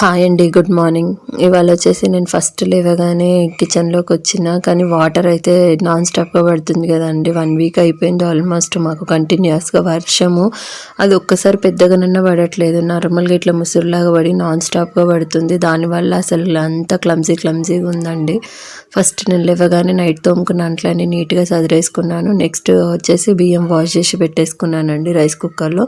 Hi అండి good morning ఇవాళ వచ్చేసి నేను ఫస్ట్ లేవగానే కిచెన్లోకి వచ్చిన కానీ వాటర్ అయితే నాన్ స్టాప్గా పడుతుంది కదండి. వన్ వీక్ అయిపోయింది ఆల్మోస్ట్ మాకు కంటిన్యూస్గా వర్షము. అది ఒక్కసారి పెద్దగానన్నా పడట్లేదు. నార్మల్గా ఇట్లా ముసురులాగా పడి నాన్ స్టాప్గా పడుతుంది. దానివల్ల అసలు అంతా క్లమ్జీ క్లమ్జీగా ఉందండి. ఫస్ట్ నేను లేవగానే నైట్ తోముకున్న అంట్లన్నీ నీట్గా సదిరేసుకున్నాను. నెక్స్ట్ వచ్చేసి బియ్యం వాష్ చేసి పెట్టేసుకున్నానండి రైస్ కుక్కర్లో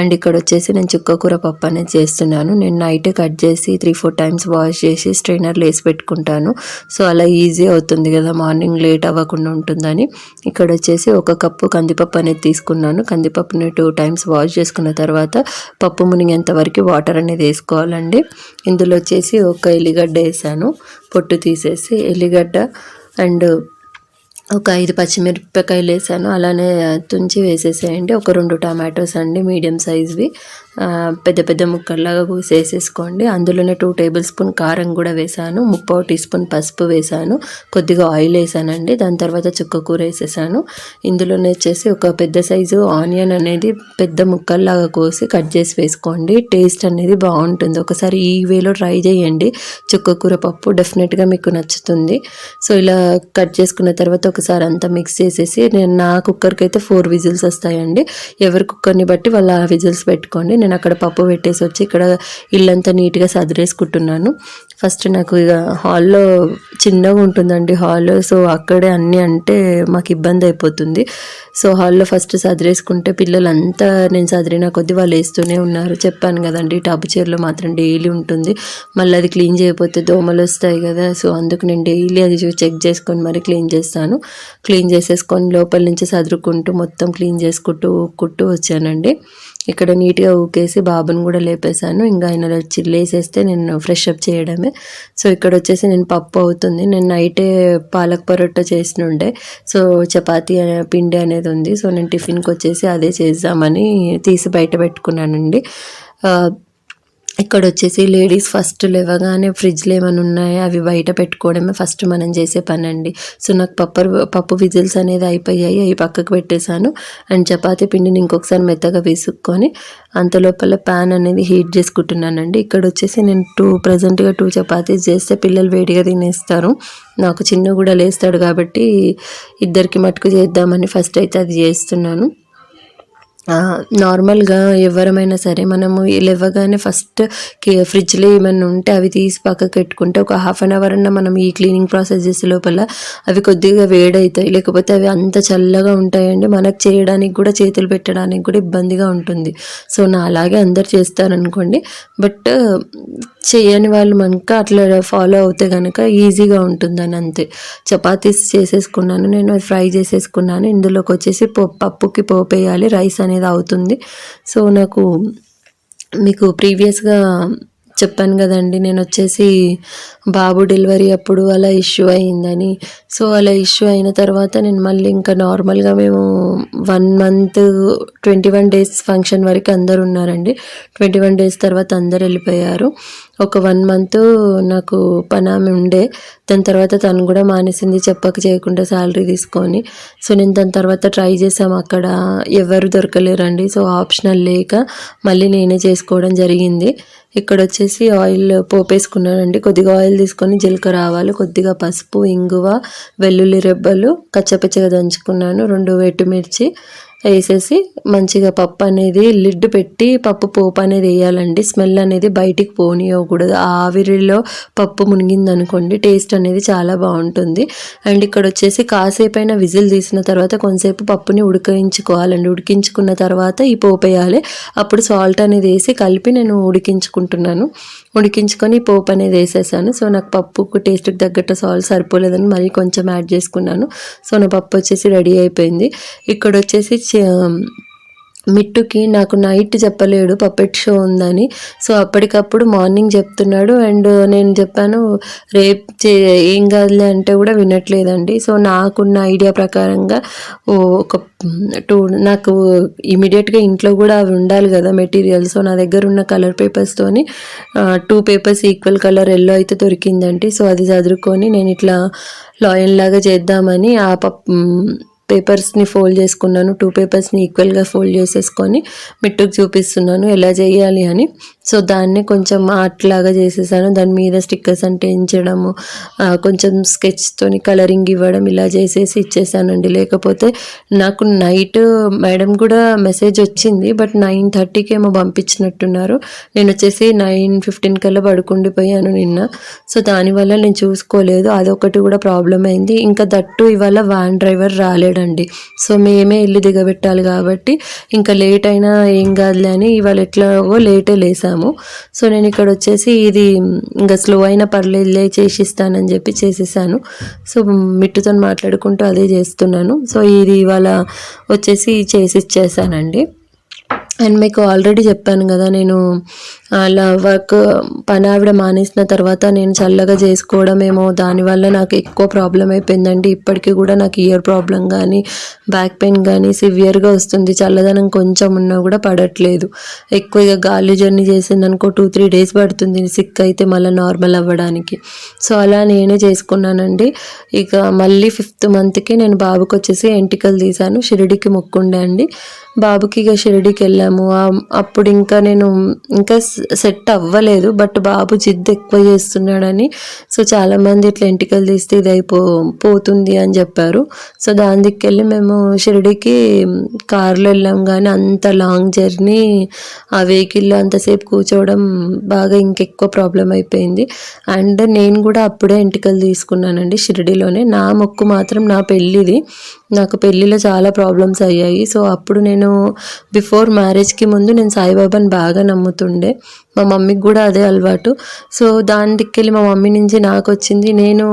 అండ్ ఇక్కడ వచ్చేసి నేను చుక్క కూర పప్పు అనేది చేస్తున్నాను. నేను నైట్ కట్ చేసి త్రీ ఫోర్ టైమ్స్ వాష్ చేసి స్ట్రైనర్లు వేసి పెట్టుకుంటాను. సో అలా ఈజీ అవుతుంది కదా మార్నింగ్ లేట్ అవ్వకుండా ఉంటుందని. ఇక్కడ వచ్చేసి ఒక కప్పు కందిపప్పు అనేది తీసుకున్నాను. కందిపప్పుని టూ టైమ్స్ వాష్ చేసుకున్న తర్వాత పప్పు మునిగేంత వరకు వాటర్ అనేది వేసుకోవాలండి. ఇందులో వచ్చేసి ఒక ఎల్లిగడ్డ వేసాను. పొట్టు తీసేసి ఎల్లిగడ్డ అండ్ ఒక ఐదు పచ్చిమిరపకాయలు వేసాను. అలానే తుంచి వేసేసేయండి. ఒక రెండు టమాటోస్ అండి మీడియం సైజ్వి. పెద్ద పెద్ద ముక్కల్లాగా వేసేసుకోండి. అందులోనే టూ టేబుల్ స్పూన్ కారం కూడా వేసాను. ముప్పావు టీ స్పూన్ పసుపు వేసాను. కొద్దిగా ఆయిల్ వేసానండి. దాని తర్వాత చుక్క కూర వేసేసాను. ఇందులోనే వచ్చేసి ఒక పెద్ద సైజు ఆనియన్ అనేది పెద్ద ముక్కల్లాగా కోసి కట్ చేసి వేసుకోండి. టేస్ట్ అనేది బాగుంటుంది. ఒకసారి ఈ వేలో ట్రై చేయండి. చుక్క కూర పప్పు డెఫినెట్గా మీకు నచ్చుతుంది. సో ఇలా కట్ చేసుకున్న తర్వాత ఒకసారి అంతా మిక్స్ చేసేసి నేను నా కుక్కర్కి అయితే ఫోర్ విజిల్స్ వస్తాయండి. ఎవరి కుక్కర్ని బట్టి వాళ్ళ విజిల్స్ పెట్టుకోండి. నేను అక్కడ పప్పు పెట్టేసి వచ్చి ఇక్కడ ఇల్లంతా నీట్గా సదిరేసుకుంటున్నాను. ఫస్ట్ నాకు ఇక హాల్లో చిన్నగా ఉంటుందండి హాల్. సో అక్కడే అన్నీ అంటే మాకు ఇబ్బంది అయిపోతుంది. సో హాల్లో ఫస్ట్ సదిరేసుకుంటే పిల్లలంతా నేను సదిరిన కొద్దీ వాళ్ళు వేస్తూనే ఉన్నారు. చెప్పాను కదండి టబ్ చీరలో మాత్రం డైలీ ఉంటుంది. మళ్ళీ అది క్లీన్ చేయకపోతే దోమలు వస్తాయి కదా. సో అందుకు నేను డైలీ అది చూ- చెక్ చేసుకొని మరి క్లీన్ చేస్తాను. క్లీన్ చేసేసుకొని లోపల నుంచి సదురుకుంటూ మొత్తం క్లీన్ చేసుకుంటూ కుట్టు వచ్చానండి. ఇక్కడ నీట్గా ఊకేసి బాబుని కూడా లేపేశాను. ఇంకా ఆయన వచ్చి లేసేస్తే నేను ఫ్రెష్ అప్ చేయడమే. సో ఇక్కడ వచ్చేసి నేను పప్పు అవుతుంది. నేను నైటే పాలక్ పరోటా చేసినుండే. సో చపాతి అనే పిండి అనేది ఉంది. సో నేను టిఫిన్కి వచ్చేసి అదే చేద్దామని తీసి బయట పెట్టుకున్నానండి. ఇక్కడ వచ్చేసి లేడీస్ ఫస్ట్ లేవగానే ఫ్రిడ్జ్లు ఏమైనా ఉన్నాయా? అవి బయట పెట్టుకోవడమే ఫస్ట్ మనం చేసే పని అండి సో నాకు పప్పు పప్పు విజిల్స్ అనేది అయిపోయాయి. అవి పక్కకు పెట్టేశాను. అండ్ చపాతీ పిండిని ఇంకొకసారి మెత్తగా వేసుకొని అంత లోపల ప్యాన్ అనేది హీట్ చేసుకుంటున్నానండి. ఇక్కడ వచ్చేసి నేను టూ ప్రజెంట్గా టూ చపాతీస్ చేస్తే పిల్లలు వేడిగా తినేస్తారు. నాకు చిన్న కూడా లేస్తాడు కాబట్టి ఇద్దరికి మటుకు చేద్దామని ఫస్ట్ అయితే అది చేస్తున్నాను. నార్మల్గా ఎవరమైనా సరే మనము లేవగానే ఫస్ట్ ఫ్రిడ్జ్లో ఏమైనా ఉంటే అవి తీసి పక్కకు పెట్టుకుంటే ఒక హాఫ్ అన్ అవర్ అన్న మనం ఈ క్లీనింగ్ ప్రాసెస్ చేసే లోపల అవి కొద్దిగా వేడవుతాయి లేకపోతే అవి అంత చల్లగా ఉంటాయండి. మనకు చేయడానికి కూడా చేతులు పెట్టడానికి కూడా ఇబ్బందిగా ఉంటుంది. సో నా అలాగే అందరు చేస్తారనుకోండి. బట్ చేయని వాళ్ళు మనక అట్లా ఫాలో అవుతే కనుక ఈజీగా ఉంటుందని అంతే. చపాతీస్ చేసేసుకున్నాను. నేను ఫ్రై చేసేసుకున్నాను. ఇందులోకి వచ్చేసి పప్పు పప్పుకి పోపు వేయాలి రైస్ అనేది అవుతుంది. సో నాకు మీకు ప్రీవియస్గా చెప్పాను కదండి నేను వచ్చేసి బాబు డెలివరీ అప్పుడు అలా ఇష్యూ అయిందని. సో అలా ఇష్యూ అయిన తర్వాత నేను మళ్ళీ ఇంకా నార్మల్గా మేము one month twenty one days function వరకు అందరు ఉన్నారండి. ట్వంటీ వన్ డేస్ తర్వాత అందరు వెళ్ళిపోయారు. ఒక వన్ మంత్ నాకు పనామి ఉండే. దాని తర్వాత తను కూడా మానేసింది చెప్పక చేయకుండా శాలరీ తీసుకొని. సో నేను దాని తర్వాత ట్రై చేసాం అక్కడ ఎవరు దొరకలేరండి. సో ఆప్షనల్ లేక మళ్ళీ నేనే చేసుకోవడం జరిగింది. ఇక్కడ వచ్చేసి ఆయిల్ పోపేసుకున్నానండి. కొద్దిగా ఆయిల్ తీసుకొని జీలకర్ర ఆవాలు కొద్దిగా పసుపు ఇంగువ వెల్లుల్లి రెబ్బలు కచ్చపచ్చగా దంచుకున్నాను. రెండు వెట్టుమిర్చి వేసేసి మంచిగా పప్పు అనేది లిడ్ పెట్టి పప్పు పోపు అనేది వేయాలండి. స్మెల్ అనేది బయటికి పోనీయకూడదు. ఆ ఆవిరిలో పప్పు మునిగింది అనుకోండి టేస్ట్ అనేది చాలా బాగుంటుంది. అండ్ ఇక్కడ వచ్చేసి కాసేపు అయినా విజిల్ తీసిన తర్వాత కొంతసేపు పప్పుని ఉడికించుకోవాలండి. ఉడికించుకున్న తర్వాత ఈ పోపు వేయాలి. అప్పుడు సాల్ట్ అనేది వేసి కలిపి నేను ఉడికించుకుంటున్నాను. ఉడికించుకొని పోపు అనేది వేసేసాను. సో నాకు పప్పుకు టేస్ట్కి తగ్గట్టు సాల్ట్ సరిపోలేదని మళ్ళీ కొంచెం యాడ్ చేసుకున్నాను. సో నా పప్పు వచ్చేసి రెడీ అయిపోయింది. ఇక్కడ వచ్చేసి మిట్టుకి నాకు నైట్ చెప్పలేడు పప్పెట్ షో ఉందని. సో అప్పటికప్పుడు మార్నింగ్ చెప్తున్నాడు. అండ్ నేను చెప్పాను రేపు చే ఏం కాదులే అంటే కూడా వినట్లేదండి. సో నాకున్న ఐడియా ప్రకారంగా ఒక టూ నాకు ఇమీడియట్గా ఇంట్లో కూడా అవి ఉండాలి కదా మెటీరియల్ సో నా దగ్గర ఉన్న colour పేపర్స్తోని two papers equal colour yellow అయితే దొరికిందండి. సో అది చదువుకొని నేను ఇట్లా లాయన్ లాగా చేద్దామని ఆ పప్ పేపర్స్ని ఫోల్డ్ చేసుకున్నాను. టూ పేపర్స్ని ఈక్వల్గా ఫోల్డ్ చేసేసుకొని మిట్టుకు చూపిస్తున్నాను. ఎలా చేయాలి అని సో దాన్ని కొంచెం ఆర్ట్లాగా చేసేసాను. దాని మీద స్టిక్కర్స్ అంటించడము కొంచెం స్కెచ్తోని కలరింగ్ ఇవ్వడం ఇలా చేసేసి ఇచ్చేసానండి. లేకపోతే నాకు నైట్ మేడం కూడా మెసేజ్ వచ్చింది బట్ నైన్ థర్టీకి ఏమో పంపించినట్టున్నారు. నేను వచ్చేసి నైన్ ఫిఫ్టీన్ కల్లా పడుకుండిపోయాను నిన్న. సో దానివల్ల నేను చూసుకోలేదు. అదొకటి కూడా ప్రాబ్లం అయింది. ఇంకా దట్టు ఇవాళ వ్యాన్ డ్రైవర్ రాలేడండి. సో మేమే వెళ్ళి దిగబెట్టాలి కాబట్టి ఇంకా లేట్ అయినా ఏం కాదులే అని ఇవాళ ఎట్లాగో లేటే లేసాము. సో నేను ఇక్కడ వచ్చేసి ఇది ఇంకా స్లో అయినా పర్లేదులే చేసిస్తానని చెప్పి చేసేసాను. సో మిట్టుతో మాట్లాడుకుంటూ అదే చేస్తున్నాను. సో ఇది ఇవాళ వచ్చేసి చేసి ఇచ్చేసానండి. అండ్ మీకు ఆల్రెడీ చెప్పాను కదా నేను అలా వర్క్ పని ఆవిడ మానేసిన తర్వాత నేను చల్లగా చేసుకోవడమేమో దానివల్ల నాకు ఎక్కువ ప్రాబ్లం అయిపోయిందండి. ఇప్పటికీ కూడా నాకు ఇయర్ ప్రాబ్లం కానీ బ్యాక్ పెయిన్ కానీ సివియర్గా వస్తుంది. చల్లదనం కొంచెం ఉన్నా కూడా పడట్లేదు. ఎక్కువ ఇక గాలి జర్నీ చేసింది అనుకో టూ త్రీ డేస్ పడుతుంది సిక్ అయితే మళ్ళీ నార్మల్ అవ్వడానికి. సో అలా నేనే చేసుకున్నానండి. ఇక మళ్ళీ ఫిఫ్త్ మంత్కి నేను బాబుకి వచ్చేసి ఎంటికలు తీశాను షిరిడికి మొక్కుండే అండి. బాబుకి ఇక షిరిడికి వెళ్ళాను వెళ్ళాము అప్పుడు ఇంకా నేను ఇంకా సెట్ అవ్వలేదు బట్ బాబు జిద్దు ఎక్కువ చేస్తున్నాడని. సో చాలామంది ఇట్లా ఎంటికలు తీస్తే ఇది అయిపో పోతుంది అని చెప్పారు. సో దాని దిక్కెళ్ళి మేము షిరిడికి కార్లో వెళ్ళాం. కానీ అంత లాంగ్ జర్నీ ఆ వెహికల్లో అంతసేపు కూర్చోవడం బాగా ఇంకెక్కువ ప్రాబ్లం అయిపోయింది. అండ్ నేను కూడా అప్పుడే ఎంటికలు తీసుకున్నానండి షిరిడిలోనే. నా మొక్కు మాత్రం నా పెళ్ళిది. నాకు పెళ్ళిలో చాలా ప్రాబ్లమ్స్ అయ్యాయి. సో అప్పుడు నేను బిఫోర్ మ్యారేజ్కి ముందు నేను సాయిబాబాని బాగా నమ్ముతుండే. మా మమ్మీకి కూడా అదే అలవాటు. సో దాని దిక్కెళ్ళి మా మమ్మీ నుంచి నాకు వచ్చింది. నేను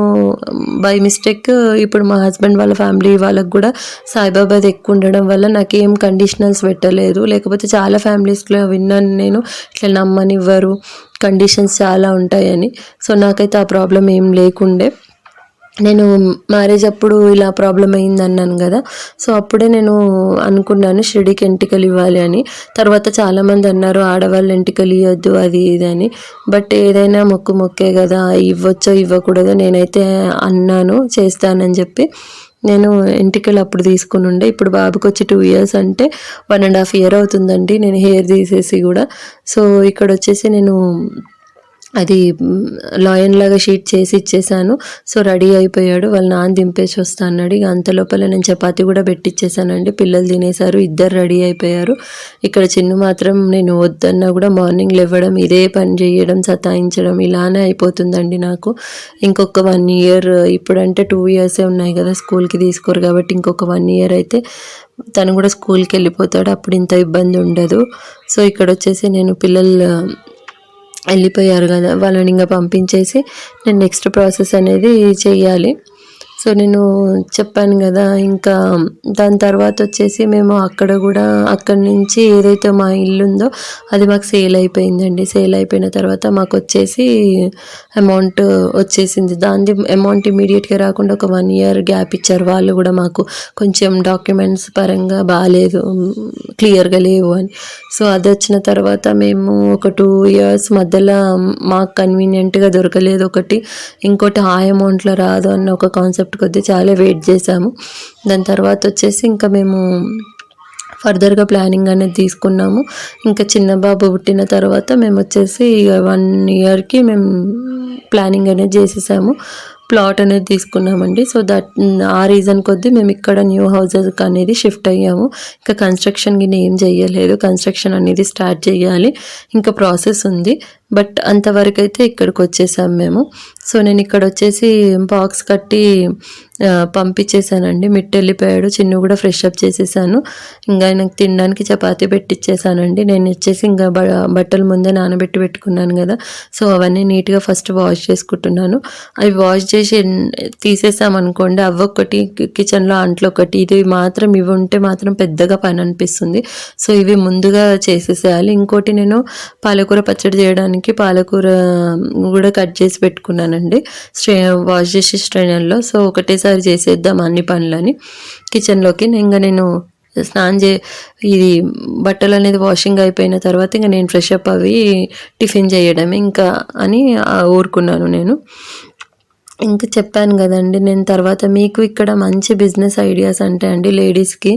బై మిస్టేక్ ఇప్పుడు మా హస్బెండ్ వాళ్ళ ఫ్యామిలీ వాళ్ళకి కూడా సాయిబాబాది ఎక్కువ ఉండడం వల్ల నాకు ఏం కండిషనల్స్ పెట్టలేదు. లేకపోతే చాలా ఫ్యామిలీస్లో విన్నాను నేను ఇట్లా నమ్మనివ్వరు కండిషన్స్ చాలా ఉంటాయని. సో నాకైతే ఆ ప్రాబ్లం ఏం లేకుండే. నేను మ్యారేజ్ అప్పుడు ఇలా ప్రాబ్లం అయింది అన్నాను కదా. సో అప్పుడే నేను అనుకున్నాను షిరిడికి ఎంటికలు ఇవ్వాలి అని. తర్వాత చాలామంది అన్నారు ఆడవాళ్ళు ఎంటికలు ఇవ్వద్దు అది ఇది అని. బట్ ఏదైనా మొక్కు మొక్కే కదా ఇవ్వచ్చో ఇవ్వకూడదో నేనైతే అన్నాను చేస్తానని చెప్పి. నేను ఎంటికలు అప్పుడు తీసుకుని ఉండే. ఇప్పుడు బాబుకి వచ్చి టూ ఇయర్స్ అంటే వన్ అండ్ హాఫ్ ఇయర్ అవుతుందండి. నేను హెయిర్ తీసేసి కూడా. సో ఇక్కడ వచ్చేసి నేను అది లాయన్ లాగా షీట్ చేసి ఇచ్చేసాను. సో రెడీ అయిపోయాడు. వాళ్ళ నాన్న దింపేసి వస్తా అన్నాడు. ఇక అంత లోపల నేను చపాతి కూడా పెట్టిచ్చేసానండి. పిల్లలు తినేశారు ఇద్దరు రెడీ అయిపోయారు. ఇక్కడ చిన్ను మాత్రం నేను వద్దన్నా కూడా మార్నింగ్ లేవడం ఇదే పని చేయడం సతాయించడం ఇలానే అయిపోతుందండి నాకు. ఇంకొక వన్ ఇయర్ ఇప్పుడంటే టూ ఇయర్సే ఉన్నాయి కదా స్కూల్కి తీసుకోరు కాబట్టి ఇంకొక వన్ ఇయర్ అయితే తను కూడా స్కూల్కి వెళ్ళిపోతాడు. అప్పుడు ఇంత ఇబ్బంది ఉండదు. సో ఇక్కడ వచ్చేసి నేను పిల్లలు వెళ్ళిపోయారు కదా వాళ్ళని ఇంకా పంపించేసి నేను నెక్స్ట్ ప్రాసెస్ అనేది చెయ్యాలి సో నేను చెప్పాను కదా ఇంకా దాని తర్వాత వచ్చేసి మేము అక్కడ కూడా అక్కడి నుంచి ఏదైతే మా ఇల్లు ఉందో అది మాకు సేల్ అయిపోయిందండి. సేల్ అయిపోయిన తర్వాత మాకు వచ్చేసి అమౌంట్ వచ్చేసింది. దాని అమౌంట్ ఇమీడియట్గా రాకుండా ఒక వన్ ఇయర్ గ్యాప్ ఇచ్చారు. వాళ్ళు కూడా మాకు కొంచెం డాక్యుమెంట్స్ పరంగా బాగాలేదు క్లియర్గా లేవు అని. సో అది వచ్చిన తర్వాత మేము ఒక టూ ఇయర్స్ మధ్యలో మాకు కన్వీనియంట్గా దొరకలేదు ఒకటి. ఇంకోటి ఆ అమౌంట్లో రాదు అన్న ఒక కాన్సెప్ట్ కొద్దీ చాలా వెయిట్ చేసాము. దాని తర్వాత వచ్చేసి ఇంకా మేము ఫర్దర్గా ప్లానింగ్ అనేది తీసుకున్నాము. ఇంకా చిన్న బాబు పుట్టిన తర్వాత మేము వచ్చేసి వన్ ఇయర్కి మేము ప్లానింగ్ అనేది చేసేసాము. ప్లాట్ అనేది తీసుకున్నామండి. సో దట్ ఆ రీజన్ కొద్దీ మేము ఇక్కడ న్యూ హౌసెస్ అనేది షిఫ్ట్ అయ్యాము. ఇంకా కన్స్ట్రక్షన్ గిన్నె ఏం చేయలేదు కన్స్ట్రక్షన్ అనేది స్టార్ట్ చేయాలి ఇంకా ప్రాసెస్ ఉంది. బట్ అంతవరకు అయితే ఇక్కడికి వచ్చేసాం మేము. సో నేను ఇక్కడ వచ్చేసి బాక్స్ కట్టి పంపించేశానండి. మిట్టు వెళ్ళిపోయాడు చిన్ను కూడా ఫ్రెష్ అప్ చేసేసాను. ఇంకా ఆయనకు తినడానికి చపాతీ పెట్టిచ్చేసానండి. నేను వచ్చేసి ఇంకా బ బట్టలు ముందే నానబెట్టి పెట్టుకున్నాను కదా. సో అవన్నీ నీట్గా ఫస్ట్ వాష్ చేసుకుంటున్నాను. అవి వాష్ చేసి తీసేసామనుకోండి అవ్వొక్కటి కిచెన్లో అంట్లో ఒకటి ఇది మాత్రం ఇవి ఉంటే మాత్రం పెద్దగా పని అనిపిస్తుంది. సో ఇవి ముందుగా చేసేసేయాలి. ఇంకోటి నేను పాలకూర పచ్చడి చేయడానికి పాలకూర కూడా కట్ చేసి పెట్టుకున్నానండి. స్ట్రే వాష్ చేసి స్ట్రైనర్లో సో ఒకేసారి చేసేద్దాం అన్ని పనులని. కిచెన్లోకి ఇంకా నేను స్నానం చే ఇది బట్టలు అనేది వాషింగ్ అయిపోయిన తర్వాత ఇంకా నేను ఫ్రెష్ అప్ అవి టిఫిన్ చేయడం ఇంకా అని ఊరుకున్నాను నేను. ఇంకా చెప్పాను కదండి నేను తర్వాత మీకు ఇక్కడ మంచి బిజినెస్ ఐడియాస్ అంటే అండి లేడీస్కి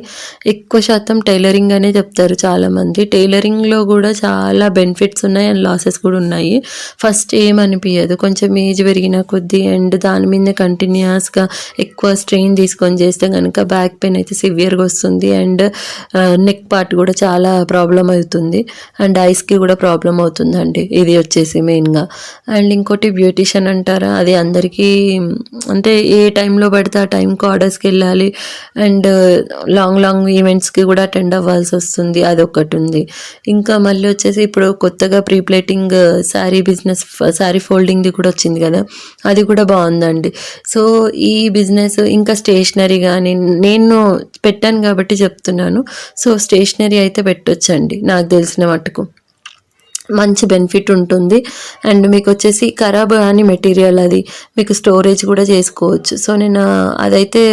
ఎక్కువ శాతం టైలరింగ్ అనే చెప్తారు చాలామంది. టైలరింగ్లో కూడా చాలా బెనిఫిట్స్ ఉన్నాయి అండ్ లాసెస్ కూడా ఉన్నాయి. ఫస్ట్ ఏమనిపించదు కొంచెం ఏజ్ పెరిగిన కొద్దీ అండ్ దాని మీద కంటిన్యూస్గా ఎక్కువ స్ట్రెయిన్ తీసుకొని చేస్తే కనుక బ్యాక్ పెయిన్ అయితే సివియర్గా వస్తుంది అండ్ నెక్ పార్ట్ కూడా చాలా ప్రాబ్లం అవుతుంది అండ్ ఐస్కి కూడా ప్రాబ్లం అవుతుందండి. ఇది వచ్చేసి మెయిన్గా. అండ్ ఇంకోటి బ్యూటిషియన్ అంటారా అది అందరికీ అంటే ఏ టైంలో పడితే ఆ టైంకి ఆర్డర్స్కి వెళ్ళాలి. అండ్ లాంగ్ లాంగ్ ఈవెంట్స్కి కూడా అటెండ్ అవ్వాల్సి వస్తుంది. అదొకటి ఉంది. ఇంకా మళ్ళీ వచ్చేసి ఇప్పుడు కొత్తగా pre pleating sari business sari ఫోల్డింగ్ది కూడా వచ్చింది కదా? అది కూడా బాగుందండి. సో ఈ బిజినెస్ ఇంకా స్టేషనరీ కానీ నేను పెట్టాను కాబట్టి చెప్తున్నాను. సో స్టేషనరీ అయితే పెట్టొచ్చండి. నాకు తెలిసిన మట్టుకు. మంచి బెనిఫిట్ ఉంటుంది. అండ్ మీకు వచ్చేసి ఖరాబ్ కానీ మెటీరియల్ అది మీకు స్టోరేజ్ కూడా చేసుకోవచ్చు. సో నేను అదైతే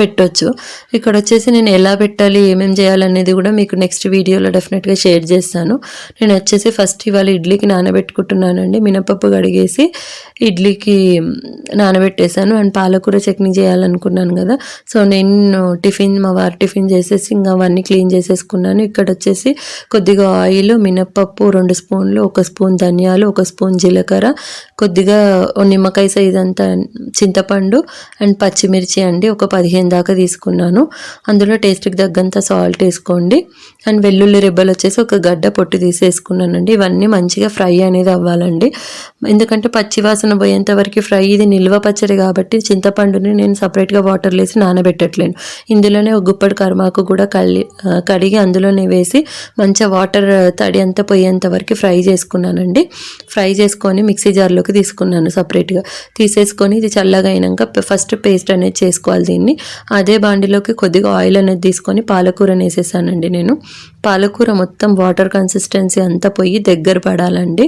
పెట్టొచ్చు. ఇక్కడ వచ్చేసి నేను ఎలా పెట్టాలి ఏమేమి చేయాలనేది కూడా మీకు నెక్స్ట్ వీడియోలో డెఫినెట్గా షేర్ చేస్తాను. నేను వచ్చేసి ఫస్ట్ ఇవాళ ఇడ్లీకి నానబెట్టుకుంటున్నానండి. మినపప్పు కడిగేసి ఇడ్లీకి నానబెట్టేశాను. అండ్ పాలకూర చట్నీ చేయాలనుకున్నాను కదా. సో నేను టిఫిన్ మా వారు టిఫిన్ చేసేసి ఇంకా అవన్నీ క్లీన్ చేసేసుకున్నాను. ఇక్కడ వచ్చేసి కొద్దిగా ఆయిల్ మినప్ప పప్పు రెండు స్పూన్లు ఒక స్పూన్ ధనియాలు ఒక స్పూన్ జీలకర్ర కొద్దిగా నిమ్మకాయ సైజ్ అంతా చింతపండు అండ్ పచ్చిమిర్చి అండి ఒక పదిహేను దాకా తీసుకున్నాను. అందులో టేస్ట్కి తగ్గంత సాల్ట్ వేసుకోండి. అండ్ వెల్లుల్లి రెబ్బలు వచ్చేసి ఒక గడ్డ పొట్టు తీసేసుకున్నానండి. ఇవన్నీ మంచిగా ఫ్రై అనేది అవ్వాలండి. ఎందుకంటే పచ్చి వాసన పోయేంత వరకు ఫ్రై ఇది నిల్వ పచ్చడి కాబట్టి చింతపండుని నేను సపరేట్గా వాటర్ వేసి నానబెట్టట్లేను. ఇందులోనే ఒక గుప్పడి కర్మాకు కూడా కళ్ళి కడిగి అందులోనే వేసి మంచిగా వాటర్ తడి అంతా పోయేంత వరకు ఫ్రై చేసుకున్నానండి. ఫ్రై చేసుకొని మిక్సీ జార్లోకి తీసుకున్నాను సపరేట్గా. తీసేసుకొని ఇది చల్లగా అయినాక ఫస్ట్ పేస్ట్ అనేది చేసుకోవాలి దీన్ని. అదే బాండిలోకి కొద్దిగా ఆయిల్ అనేది తీసుకొని పాలకూరని వేసేసానండి నేను. పాలకూర మొత్తం వాటర్ కన్సిస్టెన్సీ అంతా పోయి దగ్గర పడాలండి.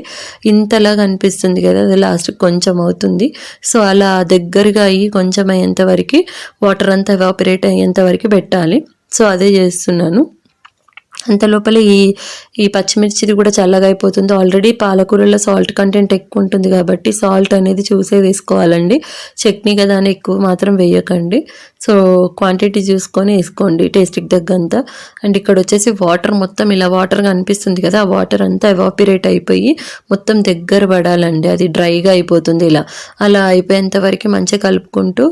ఇంతలా కనిపిస్తుంది కదా అది లాస్ట్ కొంచెం అవుతుంది. సో అలా దగ్గరగా అయ్యి కొంచెం అయ్యేంత వరకు వాటర్ అంతా ఎవాపరేట్ అయ్యేంత వరకు పెట్టాలి. సో అదే చేస్తున్నాను. అంత లోపల ఈ ఈ పచ్చిమిర్చిది కూడా చల్లగా అయిపోతుంది. ఆల్రెడీ పాలకూరలో సాల్ట్ కంటెంట్ ఎక్కువ ఉంటుంది కాబట్టి సాల్ట్ అనేది చూసే వేసుకోవాలండి. చట్నీ కదా అని ఎక్కువ మాత్రం వేయకండి. సో క్వాంటిటీ చూసుకొని వేసుకోండి టేస్ట్కి తగ్గంత. అండ్ ఇక్కడ వచ్చేసి వాటర్ మొత్తం ఇలా వాటర్గా అనిపిస్తుంది కదా ఆ వాటర్ అంతా ఎవాపిరేట్ అయిపోయి మొత్తం దగ్గర పడాలండి. అది డ్రైగా అయిపోతుంది ఇలా. అలా అయిపోయేంత వరకు మంచిగా కలుపుకుంటూ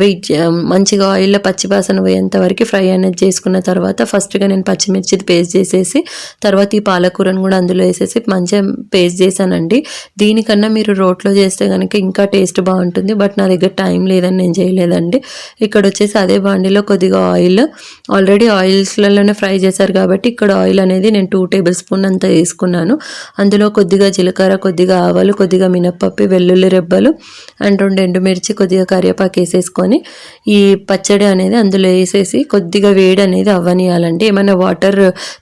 వెయిట్ మంచిగా ఆయిల్లో పచ్చివాసన పోయేంత వరకు ఫ్రై అనేది చేసుకున్న తర్వాత ఫస్ట్గా నేను పచ్చిమిర్చి పచ్చిమిర్చిది పేస్ట్ చేసేసి తర్వాత ఈ పాలకూరను కూడా అందులో వేసేసి మంచిగా పేస్ట్ చేశానండి. దీనికన్నా మీరు రోట్లో చేస్తే కనుక ఇంకా టేస్ట్ బాగుంటుంది. బట్ నా దగ్గర టైం లేదని నేను చేయలేదండి. ఇక్కడ వచ్చేసి అదే బాండిలో కొద్దిగా ఆయిల్ ఆల్రెడీ ఆయిల్స్లలోనే ఫ్రై చేశారు కాబట్టి ఇక్కడ ఆయిల్ అనేది నేను టూ టేబుల్ స్పూన్ అంత వేసుకున్నాను. అందులో కొద్దిగా జీలకర్ర కొద్దిగా ఆవాలు కొద్దిగా మినప్పప్పు వెల్లుల్లి రెబ్బలు అండ్ రెండు ఎండుమిర్చి కొద్దిగా కరివేపాకు వేసేసుకొని ఈ పచ్చడి అనేది అందులో వేసేసి కొద్దిగా వేడి అనేది అవ్వనియాలండి. ఏమైనా వాటర్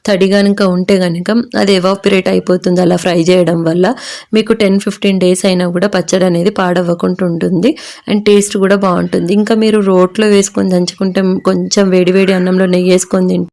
తడి కనుక ఉంటే కనుక అది ఎవాపరేట్ అయిపోతుంది. అలా ఫ్రై చేయడం వల్ల మీకు టెన్ ఫిఫ్టీన్ డేస్ అయినా కూడా పచ్చడి అనేది పాడవ్వకుండా ఉంటుంది అండ్ టేస్ట్ కూడా బాగుంటుంది. ఇంకా మీరు రోట్లో వేసుకొని దంచుకుంటే కొంచెం వేడి వేడి అన్నంలో నెయ్యి వేసుకొని తింటే